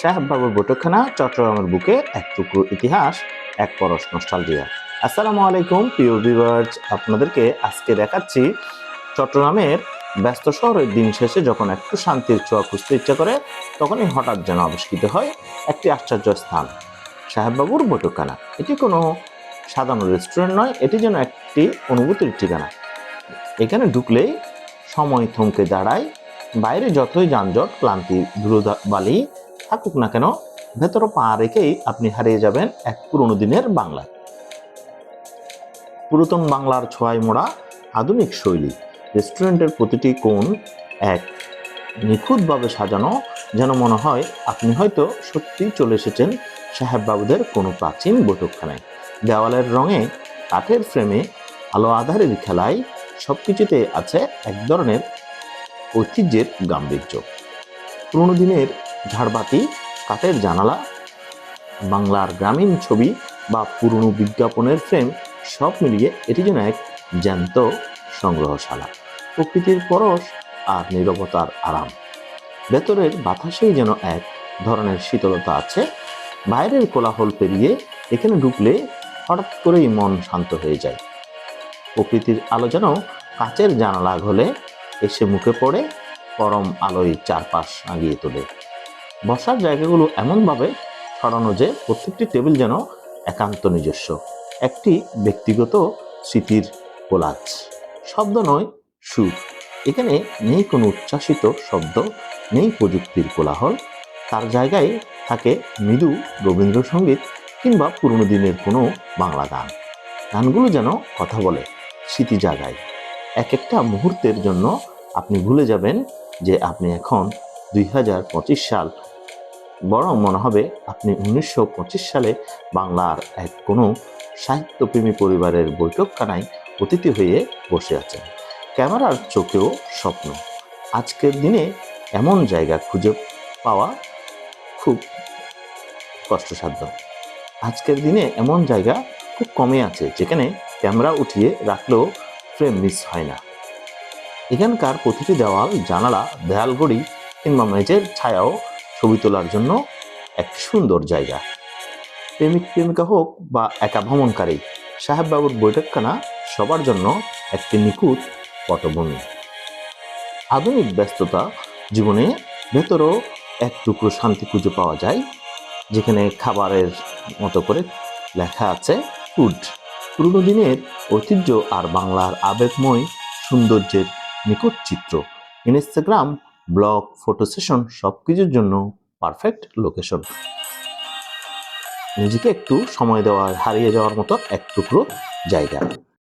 সাহেববাবুর বৈঠকখানা চট্টগ্রামের বুকে এক টুকরো ইতিহাস, এক পরশ নস্টালজিয়া। আসসালামু আলাইকুম, প্রিয় ভিউয়ার্স আপনাদেরকে আজকে দেখাচ্ছি চট্টগ্রামের ব্যস্ত শহরের দিন শেষে যখন একটু শান্তির ছোঁয়া খুঁজতে ইচ্ছা করে, তখনই হঠাৎ যেন আবিষ্কৃত হয় একটি আশ্চর্য স্থান সাহেববাবুর বৈঠকখানা। এটি কোনো সাধারণ রেস্টুরেন্ট নয়, এটি যেন একটি অনুভূতির ঠিকানা। এখানে ঢুকলেই সময় থমকে দাঁড়ায়, বাইরে যতই যানজট, ক্লান্তি ধুলোবালি থাকুক না কেন, ভেতরে পা রেখেই আপনি হারিয়ে যাবেন এক পুরনো দিনের বাংলায় পুরাতন বাংলার ছোঁয়ায় মোড়া আধুনিক শৈলী, রেস্টুরেন্টের প্রতিটি কোণ এক। নিখুঁতভাবে সাজানো, যেন মনে হয় আপনি হয়তো সত্যি চলে এসেছেন সাহেববাবুদের কোনো প্রাচীন বৈঠকখানায়। দেওয়ালের রঙে, কাঠের ফ্রেমে, আলো আধারের খেলায় সবকিছুতে আছে এক ধরনের ঐতিহ্যের গাম্ভীর্য। পুরোনো দিনের ঝাড়বাতি, কাঠের জানালা, বাংলার গ্রামীণ ছবি বা পুরনো বিজ্ঞাপনের ফ্রেম সব মিলিয়ে এটি যেন এক জ্যান্ত সংগ্রহশালা। প্রকৃতির পরশ আর নীরবতার আরাম। ভেতরের বাতাসেই যেন এক ধরনের শীতলতা আছে। বাইরের কোলাহল পেরিয়ে এখানে ঢুকলে হঠাৎ করেই মন শান্ত হয়ে যায়। প্রকৃতির আলো যেন কাচের জানালা ঘলে, এসে মুখে পড়ে, পরম আলোয় চারপাশ আগিয়ে তোলে। বসার জায়গাগুলো এমনভাবে সরানো যে প্রত্যেকটি টেবিল যেন একান্ত নিজস্ব। একটি ব্যক্তিগত স্মৃতির কোলাজ। শব্দ নয়, সুর। এখানে নেই কোনো উচ্ছ্বাসিত শব্দ, নেই প্রযুক্তির কোলাহল। তার জায়গায় থাকে মৃদু রবীন্দ্রসঙ্গীত কিংবা পুরনো দিনের কোনো বাংলা গান। গানগুলো যেন কথা বলে, স্মৃতি জাগায়। এক একটা মুহূর্তের জন্য আপনি ভুলে যাবেন যে আপনি এখন দুই হাজার পঁচিশ সাল বরং মনে হবে আপনি উনিশশো পঁচিশ সালে বাংলার এক কোনো সাহিত্যপ্রেমী পরিবারের বৈঠকখানায় অতিথি হয়ে বসে আছেন। ক্যামেরার চোখেও স্বপ্ন। আজকের দিনে এমন জায়গা খুঁজে পাওয়া খুব কষ্টসাধ্য। আজকের দিনে এমন জায়গা খুব কমে আছে যেখানে ক্যামেরা উঠিয়ে রাখলেও ফ্রেম মিস হয় না। এখানকার প্রতিটি দেওয়াল, জানালা দেয়ালগড়ি কিংবা মেঝের ছায়াও ছবি তোলার জন্য এক সুন্দর জায়গা। প্রেমিক, প্রেমিকা হোক বা একা ভ্রমণকারী, সাহেববাবুর বৈঠকখানা সবার জন্য একটি নিখুঁত পটভূমি। আধুনিক ব্যস্ততা জীবনে ভেতরও এক টুকরো শান্তি খুঁজে পাওয়া যায়, যেখানে খাবারের মতো করে লেখা আছে ফুড পুরনো দিনের ঐতিহ্য আর বাংলার আবেগময় সৌন্দর্যের নিকট চিত্র। ইনস্টাগ্রাম ব্লগ ফটো সেশন সব কিছুর জন্য পারফেক্ট লোকেশন। নিজেকে একটু সময় দেওয়া হারিয়ে যাওয়ার মতো এক টুকরো জায়গা।